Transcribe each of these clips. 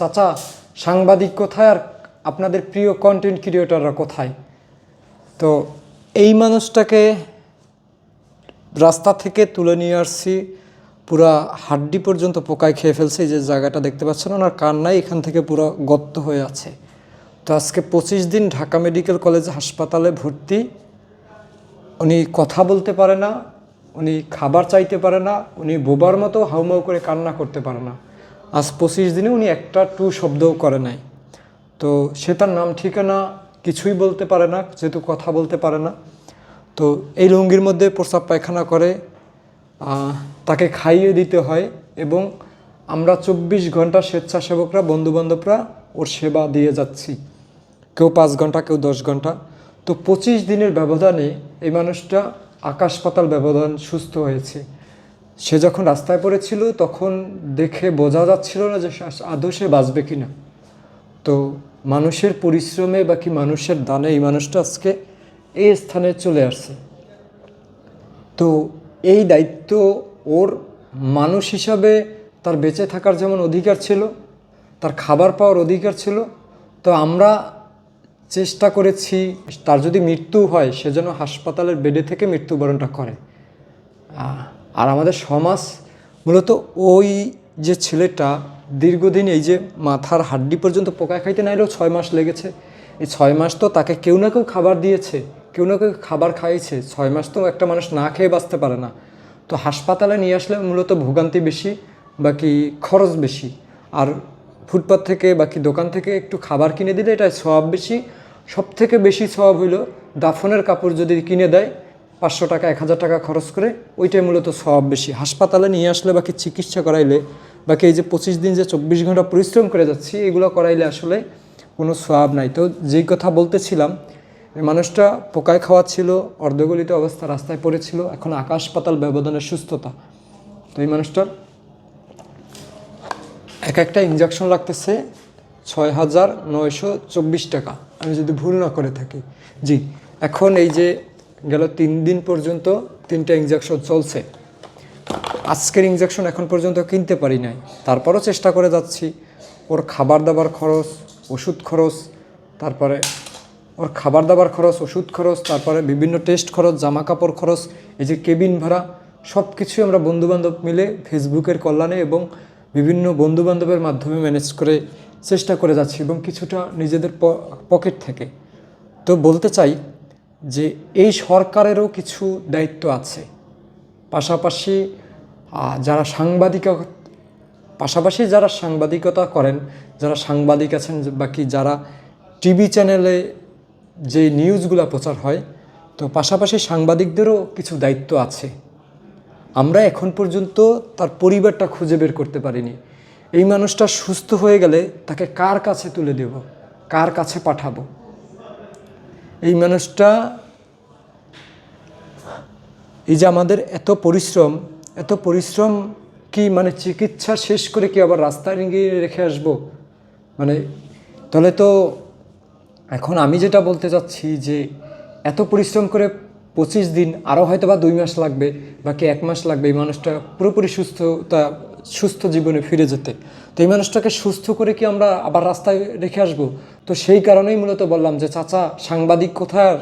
চাচা, সাংবাদিক কোথায় আর আপনাদের প্রিয় কন্টেন্ট ক্রিয়েটররা কোথায়? তো এই মানুষটাকে রাস্তা থেকে তুলে নিয়ে আসছি, পুরা হাড্ডি পর্যন্ত পোকায় খেয়ে ফেলছে যে জায়গাটা দেখতে পাচ্ছেন, ওনার কান্নাই এখান থেকে পুরো গর্ত হয়ে আছে। তো আজকে পঁচিশ দিন ঢাকা মেডিকেল কলেজ হাসপাতালে ভর্তি। উনি কথা বলতে পারে না, উনি খাবার চাইতে পারে না, উনি বোবার মতো হাউমাউ করে কান্না করতে পারে না। আজ পঁচিশ দিনে উনি একটা টু শব্দও করে নাই। তো সে তার নাম ঠিকানা কিছুই বলতে পারে না, যেহেতু কথা বলতে পারে না। তো এই লুঙ্গির মধ্যে প্রস্রাব পায়খানা করে তাকে খাইয়ে দিতে হয় এবং আমরা চব্বিশ ঘণ্টা স্বেচ্ছাসেবকরা, বন্ধুবান্ধবরা ওর সেবা দিয়ে যাচ্ছি। কেউ পাঁচ ঘণ্টা, কেউ দশ ঘণ্টা। তো পঁচিশ দিনের ব্যবধানে এই মানুষটা আকাশ পাতাল ব্যবধান সুস্থ হয়েছে। সে যখন রাস্তায় পড়েছিল, তখন দেখে বোঝা যাচ্ছিল না যে আদৌ সে বাঁচবে কি না তো মানুষের পরিশ্রমে বা কি মানুষের দানে এই মানুষটা আজকে এই স্থানে চলে আসছে। তো এই দায়িত্ব ওর মানুষ হিসাবে তার বেঁচে থাকার যেমন অধিকার ছিল, তার খাবার পাওয়ার অধিকার ছিল, তো আমরা চেষ্টা করেছি তার যদি মৃত্যু হয়, সে যেন হাসপাতালের বেডে থেকে মৃত্যুবরণটা করে। আর আমাদের সমাজ মূলত ওই যে ছেলেটা দীর্ঘদিন এই যে মাথার হাড্ডি পর্যন্ত পোকা খাইতে নাইলেও ছয় মাস লেগেছে। এই ছয় মাস তো তাকে কেউ না কেউ খাবার দিয়েছে, কেউ না কেউ খাবার খাইয়েছে। ছয় মাস তো একটা মানুষ না খেয়ে বাঁচতে পারে না। তো হাসপাতালে নিয়ে আসলে মূলত ভোগান্তি বেশি, বাকি খরচ বেশি। আর ফুটপাথ থেকে বাকি দোকান থেকে একটু খাবার কিনে দিলে এটা সব বেশি। সব থেকে বেশি স্বভাব হইল দাফনের কাপড় যদি কিনে দেয় পাঁচশো টাকা, এক হাজার টাকা খরচ করে ওইটাই মূলত স্বভাব বেশি। হাসপাতালে নিয়ে আসলে বাকি চিকিৎসা করাইলে, বাকি এই যে পঁচিশ দিন যে চব্বিশ ঘণ্টা পরিশ্রম করে যাচ্ছি, এগুলো করাইলে আসলে কোনো স্বভাব নাই। তো যেই কথা বলতেছিলাম মানুষটা পোকায় খাওয়া ছিল অর্ধগলিত অবস্থা রাস্তায় পড়েছিল, এখন আকাশ পাতাল ব্যবধানের সুস্থতা। তো এই মানুষটার এক একটা ইঞ্জেকশন লাগতেছে ছয় হাজার নয়শো চব্বিশ টাকা। আমি যদি ভুল না করে থাকি। জি, এখন এই যে গেল তিন দিন পর্যন্ত তিনটা ইঞ্জেকশন চলছে। আজকের ইঞ্জেকশন এখন পর্যন্ত কিনতে পারি নাই। তারপরও চেষ্টা করে যাচ্ছি। ওর খাবার দাবার খরচ, ওষুধ খরচ, তারপরে ওর খাবার দাবার খরচ, ওষুধ খরচ, তারপরে বিভিন্ন টেস্ট খরচ জামা কাপড় খরচ, এই যে কেবিন ভাড়া সব কিছুই আমরা বন্ধুবান্ধব মিলে ফেসবুকের কল্যাণে এবং বিভিন্ন বন্ধুবান্ধবের মাধ্যমে ম্যানেজ করে চেষ্টা করে যাচ্ছি এবং কিছুটা নিজেদের পকেট থেকে। তো বলতে চাই যে এই সরকারেরও কিছু দায়িত্ব আছে। পাশাপাশি যারা সাংবাদিক পাশাপাশি যারা সাংবাদিকতা করেন, যারা সাংবাদিক আছেন বাকি যারা টিভি চ্যানেলে যে নিউজগুলো প্রচার হয়, তো পাশাপাশি সাংবাদিকদেরও কিছু দায়িত্ব আছে। আমরা এখন পর্যন্ত তার পরিবারটা খুঁজে বের করতে পারিনি। এই মানুষটা সুস্থ হয়ে গেলে তাকে কার কাছে তুলে দেব? কার কাছে পাঠাবো? এই মানুষটা, এই যে আমাদের এত পরিশ্রম এত পরিশ্রম কি মানে চিকিৎসা শেষ করে কি আবার রাস্তায় গিয়ে রেখে আসব? মানে তাহলে তো এখন আমি যেটা বলতে চাচ্ছি যে এত পরিশ্রম করে পঁচিশ দিন আরও হয়তো বা দুই মাস লাগবে, বাকি এক মাস লাগবে এই মানুষটা পুরোপুরি সুস্থতা, সুস্থ জীবনে ফিরে যেতে। তো এই মানুষটাকে সুস্থ করে কি আমরা আবার রাস্তায় রেখে আসব? তো সেই কারণেই মূলত বললাম যে, চাচা, সাংবাদিক কোথায়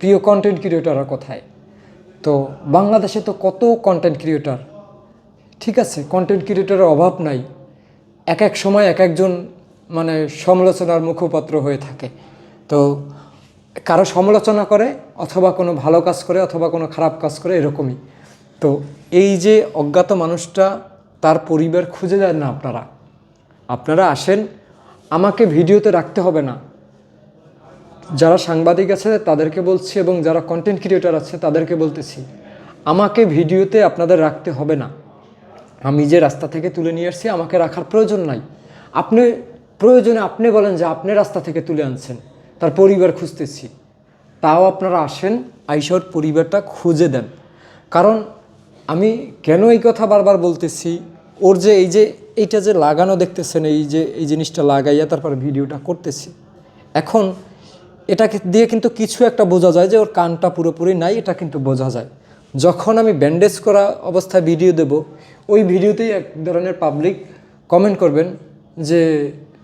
প্রিয় কন্টেন্ট ক্রিয়েটাররা কোথায়? তো বাংলাদেশে তো কত কন্টেন্ট ক্রিয়েটার ঠিক আছে কন্টেন্ট ক্রিয়েটারের অভাব নাই। এক এক সময় এক একজন মানে সমালোচনার মুখপাত্র হয়ে থাকে। তো কারও সমালোচনা করে অথবা কোনো ভালো কাজ করে অথবা কোনো খারাপ কাজ করে এরকমই। তো এই যে অজ্ঞাত মানুষটা তার পরিবার খুঁজে দেন না আপনারা। আপনারা আসেন আমাকে ভিডিওতে রাখতে হবে না। যারা সাংবাদিক আছে, তাদেরকে বলছি এবং যারা কন্টেন্ট ক্রিয়েটার আছে, তাদেরকে বলতেছি, আমাকে ভিডিওতে আপনাদের রাখতে হবে না। আমি যে রাস্তা থেকে তুলে নিয়ে আসছি, আমাকে রাখার প্রয়োজন নাই। আপনি, প্রয়োজনে আপনি বলেন যে আপনি রাস্তা থেকে তুলে আনছেন, তার পরিবার খুঁজতেছি। তাও আপনারা আসেন আইসর পরিবারটা খুঁজে দেন। কারণ আমি কেন এই কথা বারবার বলতেছি, ওর যে এই যে এইটা যে লাগানো দেখতেছেন, এই যে, এই জিনিসটা লাগাইয়া তারপর ভিডিওটা করতেছি। এখন এটাকে দিয়ে কিন্তু কিছু একটা বোঝা যায় যে ওর কানটা পুরোপুরি নাই, এটা কিন্তু বোঝা যায়। যখন আমি ব্যান্ডেজ করা অবস্থায় ভিডিও দেব, ওই ভিডিওতেই এক ধরনের পাবলিক কমেন্ট করবেন যে,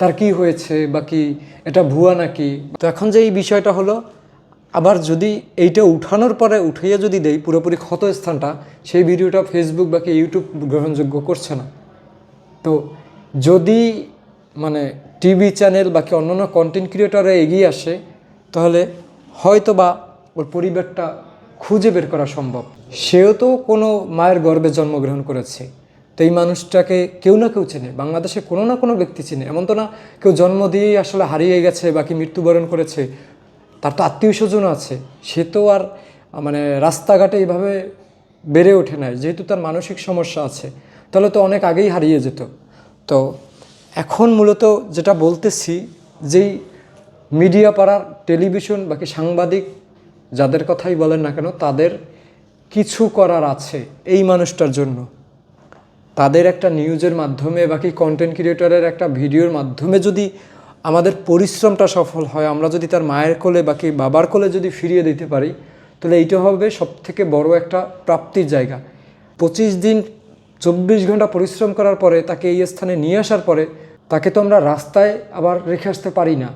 তার কি হয়েছে বা কি, এটা ভুয়া নাকি? তো এখন যে এই বিষয়টা হলো, আবার যদি এইটা উঠানোর পরে উঠাইয়া যদি দেই, পুরোপুরি ক্ষত স্থানটা সেই ভিডিওটা ফেসবুক বা কি ইউটিউব গ্রহণযোগ্য করছে না। তো যদি মানে টিভি চ্যানেল বাকি অন্যান্য কন্টেন্ট ক্রিয়েটররা এগিয়ে আসে, তাহলে হয়তো বা ওর পরিবারটা খুঁজে বের করা সম্ভব। সেও তো কোনো মায়ের গর্ভে জন্মগ্রহণ করেছে। তো এই মানুষটাকে কেউ না কেউ চেনে। বাংলাদেশে কোনো না কোনো ব্যক্তি চেনে। এমন তো না কেউ জন্ম দিয়েই আসলে হারিয়ে গেছে বাকি মৃত্যুবরণ করেছে। তার তো আত্মীয় স্বজন আছে। সে তো আর মানে রাস্তাঘাটে এইভাবে বেড়ে ওঠে নাই। যেহেতু তার মানসিক সমস্যা আছে। তাহলে তো অনেক আগেই হারিয়ে যেত। তো এখন মূলত যেটা বলতেছি, যেই মিডিয়া পাড়ার টেলিভিশন বাকি সাংবাদিক যাদের কথাই বলেন না কেন, তাদের কিছু করার আছে এই মানুষটার জন্য। তাদের একটা নিউজের মাধ্যমে বাকি কন্টেন্ট ক্রিয়েটরের একটা ভিডিওর মাধ্যমে যদি আমাদের পরিশ্রমটা সফল হয়, আমরা যদি তার মায়ের কোলে বাকি বাবার কোলে যদি ফিরিয়ে দিতে পারি, তাহলে এইটা হবে সব থেকে বড় একটা প্রাপ্তির জায়গা। পঁচিশ দিন চব্বিশ ঘণ্টা পরিশ্রম করার পরে তাকে এই স্থানে নিয়ে আসার পরে তাকে তো আমরা রাস্তায় আবার রেখে আসতে পারি না।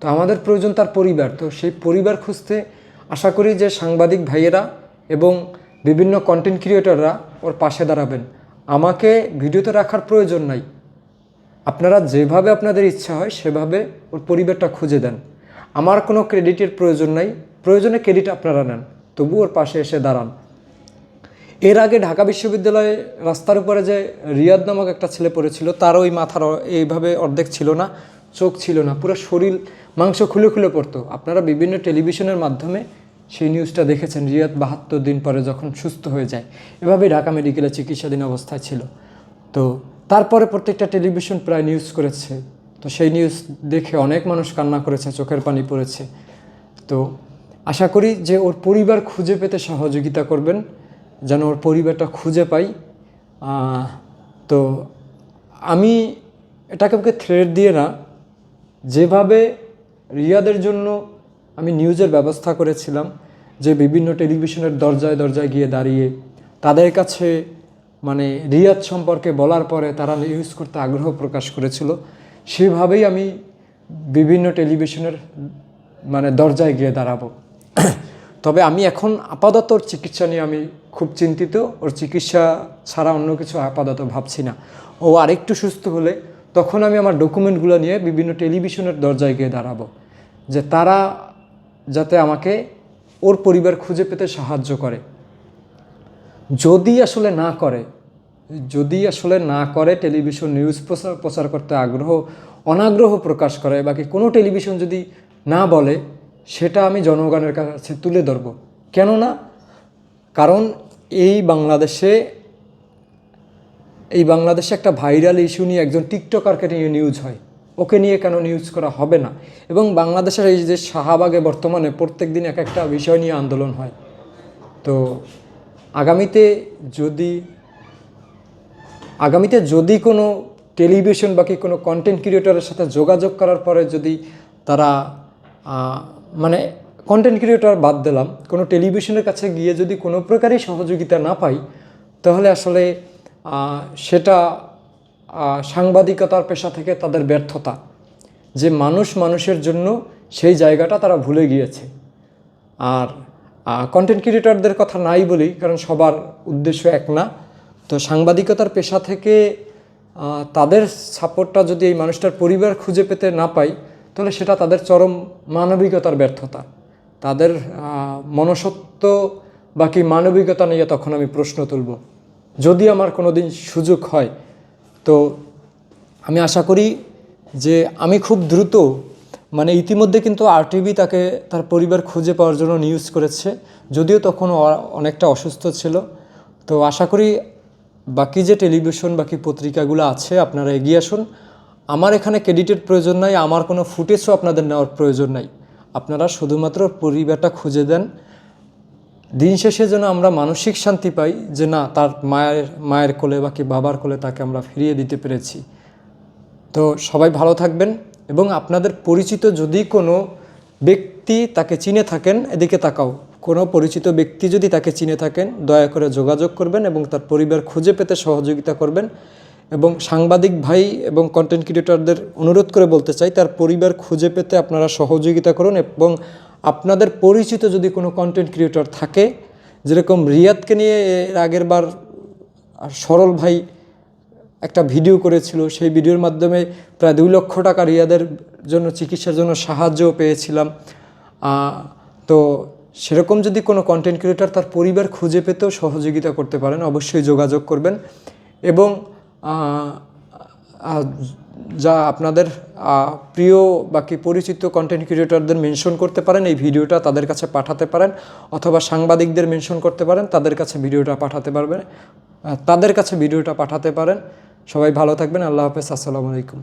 তো আমাদের প্রয়োজন তার পরিবার। তো সেই পরিবার খুঁজতে আশা করি যে সাংবাদিক ভাইয়েরা এবং বিভিন্ন কন্টেন্ট ক্রিয়েটররা ওর পাশে দাঁড়াবেন। আমাকে ভিডিওতে রাখার প্রয়োজন নাই। আপনারা যেভাবে আপনাদের ইচ্ছা হয় সেভাবে ওর পরিবারটা খুঁজে দেন। আমার কোনো ক্রেডিটের প্রয়োজন নাই। প্রয়োজনে ক্রেডিট আপনারা নেন। তবু ওর পাশে এসে দাঁড়ান। এর আগে ঢাকা বিশ্ববিদ্যালয়ে রাস্তার উপরে যে রিয়াদ নামক একটা ছেলে পড়েছিল তারও ওই মাথার এইভাবে অর্ধেক ছিল না, চোখ ছিল না, পুরো শরীর, মাংস খুলে খুলে পড়তো। আপনারা বিভিন্ন টেলিভিশনের মাধ্যমে সেই নিউজটা দেখেছেন, রিয়াদ বাহাত্তর দিন পরে যখন সুস্থ হয়ে যায়। এভাবেই ঢাকা মেডিকেলে চিকিৎসাধীন অবস্থায় ছিল। তো তারপরে প্রত্যেকটা টেলিভিশন প্রায় নিউজ করেছে। তো সেই নিউজ দেখে অনেক মানুষ কান্না করেছে, চোখের পানি পড়েছে। তো আশা করি যে ওর পরিবার খুঁজে পেতে সহযোগিতা করবেন। যেন ওর পরিবারটা খুঁজে পাই। তো আমি এটাকে ওকে থ্রেড দিয়ে না, যেভাবে রিয়াদের জন্য আমি নিউজের ব্যবস্থা করেছিলাম, যে বিভিন্ন টেলিভিশনের দরজায় দরজায় গিয়ে দাঁড়িয়ে তাদের কাছে মানে রিয়াদ সম্পর্কে বলার পরে তারা নিউজ করতে আগ্রহ প্রকাশ করেছিল, সেভাবেই আমি বিভিন্ন টেলিভিশনের মানে দরজায় গিয়ে দাঁড়াবো। তবে আমি এখন আপাতত চিকিৎসা নিয়ে আমি খুব চিন্তিত, ওর চিকিৎসা ছাড়া অন্য কিছু আপাতত ভাবছি না। ও আরেকটু সুস্থ হলে তখন আমি আমার ডকুমেন্টগুলো নিয়ে বিভিন্ন টেলিভিশনের দরজায় গিয়ে দাঁড়াবো, যে তারা যাতে আমাকে ওর পরিবার খুঁজে পেতে সাহায্য করে। যদি আসলে না করে, যদি আসলে না করে টেলিভিশন নিউজ প্রচার প্রচার করতে আগ্রহ, অনাগ্রহ প্রকাশ করে, বাকি কোনো টেলিভিশন যদি না বলে, সেটা আমি জনগণের কাছে তুলে ধরব। কেননা, কারণ এই বাংলাদেশে এই বাংলাদেশে একটা ভাইরাল ইস্যু নিয়ে একজন টিকটকারকে নিয়ে নিউজ হয়। ওকে নিয়ে কেন নিউজ করা হবে না? এবং বাংলাদেশের এই যে শাহবাগে বর্তমানে প্রত্যেক দিন এক একটা বিষয় নিয়ে আন্দোলন হয়। তো আগামীতে যদি আগামীতে যদি কোনো টেলিভিশন বাকি কোনো কন্টেন্ট ক্রিয়েটরের সাথে যোগাযোগ করার পরে যদি তারা মানে কন্টেন্ট ক্রিয়েটর বাদ দিলাম, কোনো টেলিভিশনের কাছে গিয়ে যদি কোনো প্রকারই সহযোগিতা না পাই, তাহলে আসলে সেটা সাংবাদিকতার পেশা থেকে তাদের ব্যর্থতা, যে মানুষ মানুষের জন্য সেই জায়গাটা তারা ভুলে গিয়েছে। আর কন্টেন্ট ক্রিয়েটরদের কথা নাই বলি কারণ সবার উদ্দেশ্য এক না, তো সাংবাদিকতার পেশা থেকে তাদের সাপোর্টটা যদি এই মানুষটার পরিবার খুঁজে পেতে না পাই, তাহলে সেটা তাদের চরম মানবিকতার ব্যর্থতা। তাদের মনসত্ব বাকি মানবিকতা নিয়ে তখন আমি প্রশ্ন তুলব। যদি আমার কোনো দিন সুযোগ হয়, তো আমি আশা করি যে আমি খুব দ্রুত মানে ইতিমধ্যে কিন্তু আরটিভি তাকে তার পরিবার খুঁজে পাওয়ার জন্য নিউজ করেছে, যদিও তখন অনেকটা অসুস্থ ছিল। তো আশা করি বাকি যে টেলিভিশন বাকি পত্রিকাগুলো আছে, আপনারা এগিয়ে আসুন। আমার এখানে ক্রেডিটের প্রয়োজন নাই, আমার কোনো ফুটেজও আপনাদের নেওয়ার প্রয়োজন নাই। আপনারা শুধুমাত্র পরিবারটা খুঁজে দেন। দিন শেষে যেন আমরা মানসিক শান্তি পাই যে না, তার মায়ের মায়ের কোলে বা কি বাবার কোলে তাকে আমরা ফিরিয়ে দিতে পেরেছি। তো সবাই ভালো থাকবেন এবং আপনাদের পরিচিত যদি কোনো ব্যক্তি তাকে চিনে থাকেন, এদিকে তাকাও। কোনো পরিচিত ব্যক্তি যদি তাকে চিনে থাকেন, দয়া করে যোগাযোগ করবেন এবং তার পরিবার খুঁজে পেতে সহযোগিতা করবেন। এবং সাংবাদিক ভাই এবং কন্টেন্ট ক্রিয়েটরদের অনুরোধ করে বলতে চাই, তার পরিবার খুঁজে পেতে আপনারা সহযোগিতা করুন এবং আপনাদের পরিচিত যদি কোনো কন্টেন্ট ক্রিয়েটর থাকে, যেরকম রিয়াদকে নিয়ে এর আগের বার সরল ভাই একটা ভিডিও করেছিল, সেই ভিডিওর মাধ্যমে প্রায় দুই লক্ষ টাকা রিয়াদের জন্য চিকিৎসার জন্য সাহায্যও পেয়েছিলাম। তো সেরকম যদি কোনো কন্টেন্ট ক্রিয়েটর তার পরিবার খুঁজে পেতেও সহযোগিতা করতে পারেন, অবশ্যই যোগাযোগ করবেন এবং যা আপনাদের প্রিয় বাকি পরিচিত কন্টেন্ট ক্রিয়েটরদের মেনশন করতে পারেন, এই ভিডিওটা তাদের কাছে পাঠাতে পারেন, অথবা সাংবাদিকদের মেনশন করতে পারেন, তাদের কাছে ভিডিওটা পাঠাতে পারবেন তাদের কাছে ভিডিওটা পাঠাতে পারেন। সবাই ভালো থাকবেন, আল্লাহ হাফেজ, আসসালামু আলাইকুম।